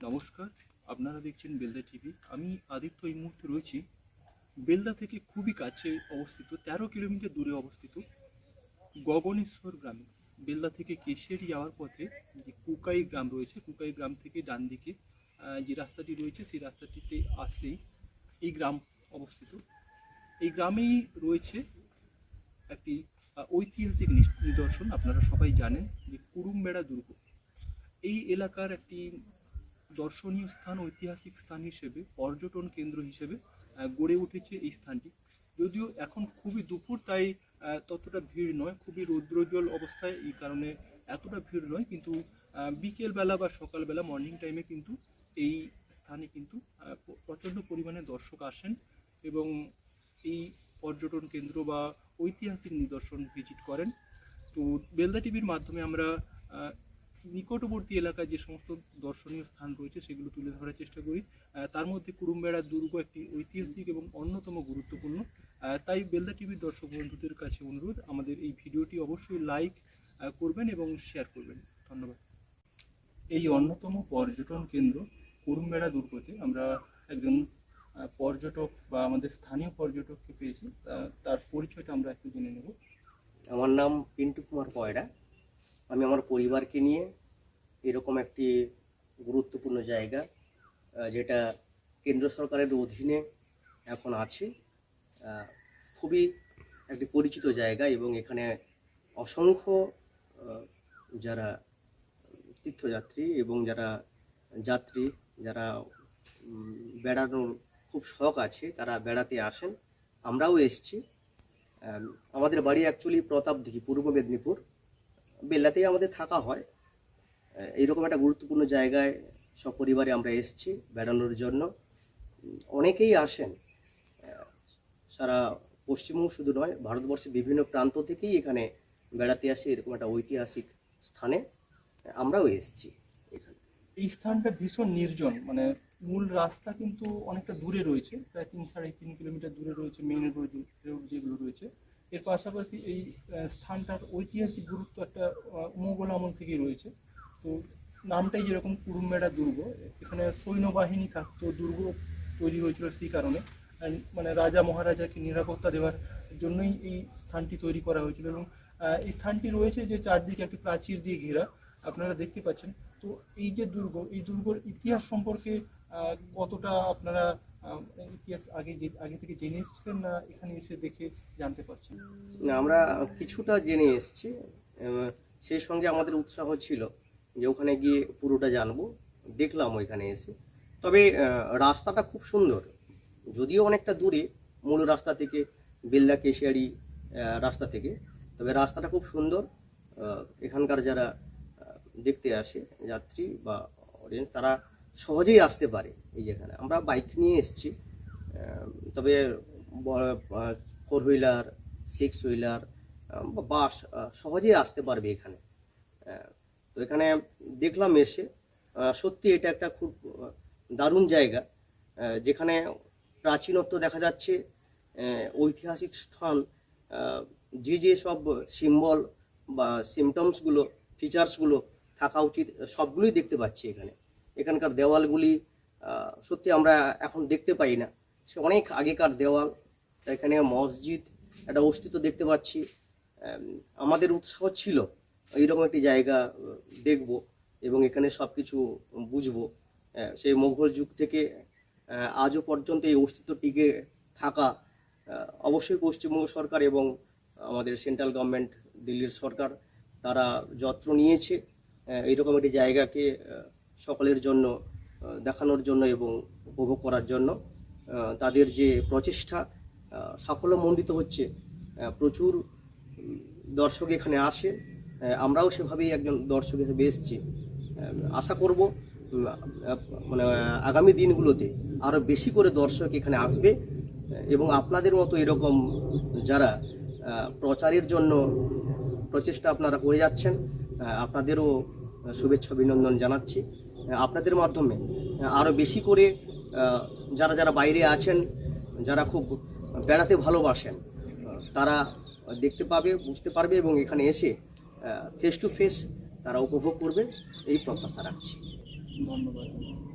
নমস্কার, আপনারা দেখছেন বেলদা টিভি। আমি আদিত্য এই মুহূর্তে রয়েছি বেলদা থেকে খুবই কাছে অবস্থিত, তেরো কিলোমিটার দূরে অবস্থিত গগনেশ্বর গ্রামে। বেলদা থেকে কেশিয়ারি যাওয়ার পথে যে কুকাই গ্রাম রয়েছে, কুকাই গ্রাম থেকে ডান দিকে যে রাস্তাটি রয়েছে, সেই রাস্তাটিতে আসলেই এই গ্রাম অবস্থিত। এই গ্রামেই রয়েছে একটি ঐতিহাসিক নিদর্শন, আপনারা সবাই জানেন যে কুরুমবেড়া দুর্গ। এই এলাকার একটি দর্শনীয় স্থান ঐতিহাসিক স্থান হিসেবে, পর্যটন কেন্দ্র হিসেবে গড়ে উঠেছে এই স্থানটি। যদিও এখন খুবই দুপুর, তাই ততটা ভিড় নয়। খুবই রৌদ্রোজ্জ্বল অবস্থায় এই কারণে এতটা ভিড় নয়, কিন্তু বিকেলবেলা বা সকালবেলা মর্নিং টাইমে কিন্তু এই স্থানে কিন্তু প্রচণ্ড পরিমাণে দর্শক আসেন এবং এই পর্যটন কেন্দ্র বা ঐতিহাসিক নিদর্শন ভিজিট করেন। তো বেলদা টিভির মাধ্যমে আমরা নিকটবর্তী এলাকায় যে সমস্ত দর্শনীয় স্থান রয়েছে, সেগুলো তুলে ধরার চেষ্টা করি। তার মধ্যে কুরুমবেড়া দুর্গ একটি ঐতিহাসিক এবং অন্যতম গুরুত্বপূর্ণ। তাই বেলদা টিভির দর্শক বন্ধুদের কাছে অনুরোধ, আমাদের এই ভিডিওটি অবশ্যই লাইক করবেন এবং শেয়ার করবেন। ধন্যবাদ। এই অন্যতম পর্যটন কেন্দ্র কুরুমবেড়া দুর্গতে আমরা একজন পর্যটক বা আমাদের স্থানীয় পর্যটককে পেয়েছি। তার পরিচয়টা আমরা একটু জেনে নেব। আমার নাম পিন্টু কুমার পয়রা। আমি আমার পরিবারকে নিয়ে এরকম একটি গুরুত্বপূর্ণ জায়গা যেটা কেন্দ্র সরকারের অধীনে এখন আছে। খুবই একটি পরিচিত জায়গা এবং এখানে অসংখ্য যারা তীর্থযাত্রী এবং যারা যাত্রী, যারা বেড়ানোর খুব শখ আছে, তারা বেড়াতে আসেন। আমরাও এসছি। আমাদের বাড়ি অ্যাকচুয়ালি প্রতাপদিঘি, পূর্ব মেদিনীপুর। বেল্লাতেই আমাদের থাকা হয়। এইরকম একটা গুরুত্বপূর্ণ জায়গায় সপরিবারে আমরা এসেছি বেড়ানোর জন্য। অনেকেই আসেন। সারা পশ্চিমবঙ্গ শুধু নয়, ভারতবর্ষের বিভিন্ন প্রান্ত থেকেই এখানে বেড়াতে আসে এরকম একটা ঐতিহাসিক স্থানে। আমরাও এসেছি এখানে। এই স্থানটা ভীষণ নির্জন মানে মূল রাস্তা কিন্তু অনেকটা দূরে রয়েছে, প্রায় তিন সাড়ে তিন কিলোমিটার দূরে রয়েছে, মেইন রোড এর পাশাপাশি এই স্থানটার ঐতিহাসিক গুরুত্ব একটা মোগল আমল থেকেই রয়েছে। তো নামটাই যেরকম কুরুমবেড়া দুর্গ, এখানে সৈন্যবাহিনী থাকতো, দুর্গ তৈরি হয়েছিল সেই কারণে। মানে রাজা মহারাজাকে নিরাপত্তা দেওয়ার জন্যই এই স্থানটি তৈরি করা হয়েছিল এবং এই স্থানটি রয়েছে যে চারদিকে একটি প্রাচীর দিয়ে ঘেরা, আপনারা দেখতে পাচ্ছেন। তো এই যে দুর্গ, এই দুর্গর ইতিহাস সম্পর্কে কতটা আপনারা ইতিহাস আগে আগে থেকে জেনে এসেছিলেন না এখানে এসে দেখে জানতে পারছেন? আমরা কিছুটা জেনে এসেছি। সেই সঙ্গে আমাদের উৎসাহ ছিল যে ওখানে গিয়ে পুরোটা জানব। দেখলাম ওইখানে এসে। তবে রাস্তাটা খুব সুন্দর। যদিও অনেকটা দূরে, মূল রাস্তা থেকে বেল্লা কেশিয়ারি রাস্তা থেকে। তবে রাস্তাটা খুব সুন্দর। এখানকার যারা দেখতে আসে, যাত্রী বা অডিয়েন্স, তারা সহজেই আসতে পারে এই যেখানে। আমরা বাইক নিয়ে এসছি। তবে four wheeler six wheeler bus সহজেই আসতে পারবে এখানে। তো এখানে দেখলাম এসে সত্যি এটা একটা খুব দারুণ জায়গা। যেখানে প্রাচীনত্ব দেখা যাচ্ছে ঐতিহাসিক স্থান যে যে সব সিম্বল বা সিমটমসগুলো ফিচার্সগুলো থাকা উচিত, সবগুলোই দেখতে পাচ্ছি এখানে। এখানকার দেওয়ালগুলি সত্যি আমরা এখন দেখতে পাই না। সে অনেক আগেকার দেওয়াল এখানে মসজিদ, একটা অস্তিত্ব দেখতে পাচ্ছি। আমাদের উৎসাহ ছিল, এইরকম একটি জায়গা দেখব এবং এখানে সব কিছু বুঝব সেই মোঘল যুগ থেকে আজও পর্যন্ত এই অস্তিত্ব টিকে থাকা অবশ্যই পশ্চিমবঙ্গ সরকার এবং আমাদের সেন্ট্রাল গভর্নমেন্ট, দিল্লির সরকার, তারা যত্ন নিয়েছে। এইরকম একটি জায়গাকে সকলের জন্য দেখানোর জন্য এবং উপভোগ করার জন্য তাদের যে প্রচেষ্টা সাফল্যমণ্ডিত হচ্ছে প্রচুর দর্শক এখানে আসে আমরাও সেভাবেই একজন দর্শক হিসেবে এসেছি। আশা করব মানে আগামী দিনগুলোতে আরও বেশি করে দর্শক এখানে আসবে এবং আপনাদের মতো এরকম যারা প্রচারের জন্য প্রচেষ্টা আপনারা করে যাচ্ছেন আপনাদেরও শুভেচ্ছা, অভিনন্দন জানাচ্ছি। আপনাদের মাধ্যমে আরও বেশি করে যারা যারা বাইরে আছেন, যারা খুব বেড়াতে ভালোবাসেন তারা দেখতে পাবে, বুঝতে পারবে এবং এখানে এসে ফেস টু ফেস তারা উপভোগ করবে, এই প্রত্যাশা রাখছি। ধন্যবাদ।